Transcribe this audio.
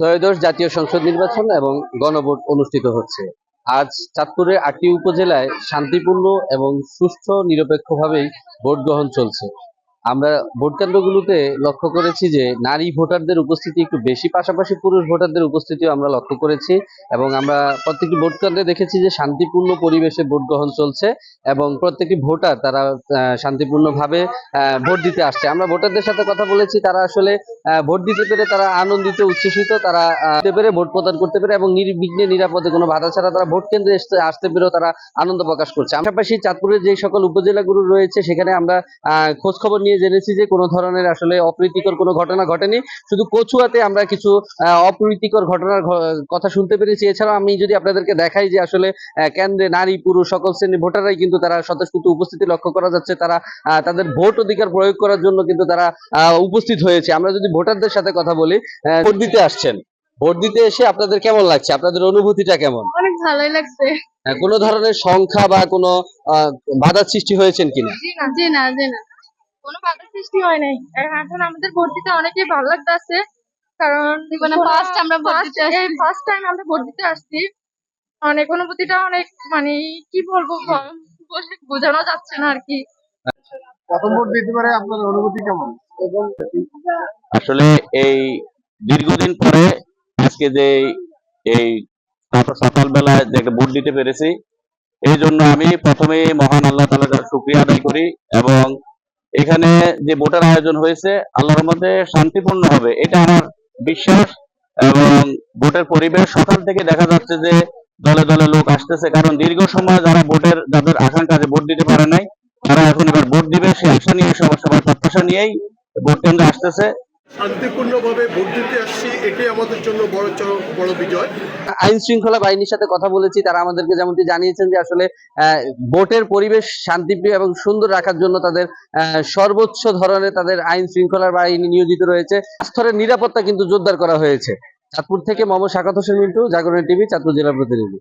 ত্রয়োদশ জাতীয় সংসদ নির্বাচন এবং গণভোট অনুষ্ঠিত হচ্ছে। আজ চাঁদপুরের আটটি উপজেলায় শান্তিপূর্ণ এবং সুষ্ঠু নিরপেক্ষভাবেই ভোট গ্রহণ চলছে। আমরা ভোট কেন্দ্রগুলোতে লক্ষ্য করেছি যে নারী ভোটারদের উপস্থিতি একটু বেশি, পাশাপাশি পুরুষ ভোটারদের উপস্থিতিও আমরা লক্ষ্য করেছি এবং আমরা প্রত্যেকটি ভোট কেন্দ্রে দেখেছি যে শান্তিপূর্ণ পরিবেশে ভোট গ্রহণ চলছে এবং প্রত্যেকটি ভোটার তারা শান্তিপূর্ণভাবে ভোট দিতে আসছে। আমরা ভোটারদের সাথে কথা বলেছি, তারা আসলে ভোট দিতে পেরে তারা আনন্দিত, উচ্ছ্বসিত, তারা দিতে পেরে, ভোট প্রদান করতে পেরে এবং নির্বিঘ্নে নিরাপদে কোনো বাধা ছাড়া তারা ভোট কেন্দ্রে আসতে পেরেও তারা আনন্দ প্রকাশ করছে। পাশাপাশি চাঁদপুরের যে সকল উপজেলাগুলো রয়েছে, সেখানে আমরা খোঁজ খবর নিয়ে জেনেছি যে কোনো ধরনের আসলে অপ্রীতিকর কোনো ঘটনা ঘটেনি। শুধু কচুয়াতে আমরা কিছু অপ্রীতিকর ঘটনার কথা শুনতে পেরেছি। এছাড়াও আমি যদি আপনাদেরকে দেখাই যে আসলে কেন্দ্রে নারী পুরুষ সকল শ্রেণির ভোটাররাই কিন্তু তারা স্বতঃস্ফূর্ত উপস্থিতি লক্ষ্য করা যাচ্ছে। তারা তাদের ভোট অধিকার প্রয়োগ করার জন্য কিন্তু তারা উপস্থিত হয়েছে। আমরা যদি ভোটারদের সাথে কথা বলি ভোট দিতে আসছেন। ভোট দিতে এসে আপনাদের কেমন লাগছে? আপনাদের অনুভূতিটা কেমন? অনেক ভালোই লাগছে। আহ, কোনো ধরনের সংখ্যা বা কোনো আহ, বাধার সৃষ্টি হয়েছেন কিনা? জি না জি না। কোনো বাধা সৃষ্টি হয় নাই। আর এখন আমাদের ভোট দিতে অনেকেই ভালো লাগতেছে কারণ জীবনে first আমরা ভোট দিতে আসছি। ফার্স্ট টাইম আমরা ভোট দিতে আসছি। অনেক অনুভূতিটা অনেক মানে কি বলব বলে বোঝানো যাচ্ছে না আর কি। প্রথম ভোট দিতে পারে আপনার অনুভূতি কেমন? আসলে এই দীর্ঘদিন পরে আজকে যে এই তারপর সকালবেলায় যে একটা ভোট দিতে পেরেছি এই জন্য আমি প্রথমে মহান আল্লাহ তালা শুক্রিয়া আদায় করি এবং এখানে যে ভোটার আয়োজন হয়েছে, আল্লাহর মধ্যে শান্তিপূর্ণ হবে, এটা আমার বিশ্বাস এবং ভোটের পরিবেশ সকাল থেকে দেখা যাচ্ছে যে দলে দলে লোক আসতেছে। কারণ দীর্ঘ সময় যারা ভোটের, যাদের আকাঙ্ক্ষা ভোট দিতে পারে নাই, তারা এখন এবার ভোট দিবে সেই আশা নিয়ে, সবার সবার প্রত্যাশা নিয়েই ভোট কেন্দ্রে আসতেছে। শান্তিপূর্ণভাবে ভোট দিতে আসছি, এটাই আমাদের জন্য বড় বড় বিজয়। আইন শৃঙ্খলা বাহিনীর সাথে কথা বলেছি, তারা আমাদেরকে যেমনটি জানিয়েছেন যে আসলে ভোটের পরিবেশ শান্তিপ্রিয় এবং সুন্দর রাখার জন্য তাদের সর্বোচ্চ ধরনের তাদের আইন শৃঙ্খলার বাহিনী নিয়োজিত রয়েছে। স্তরের নিরাপত্তা কিন্তু জোরদার করা হয়েছে। চাঁদপুর থেকে মোহাম্মদ শাকাত হোসেন মিন্টু, জাগরণ টিভি, চাঁদপুর জেলা প্রতিনিধি।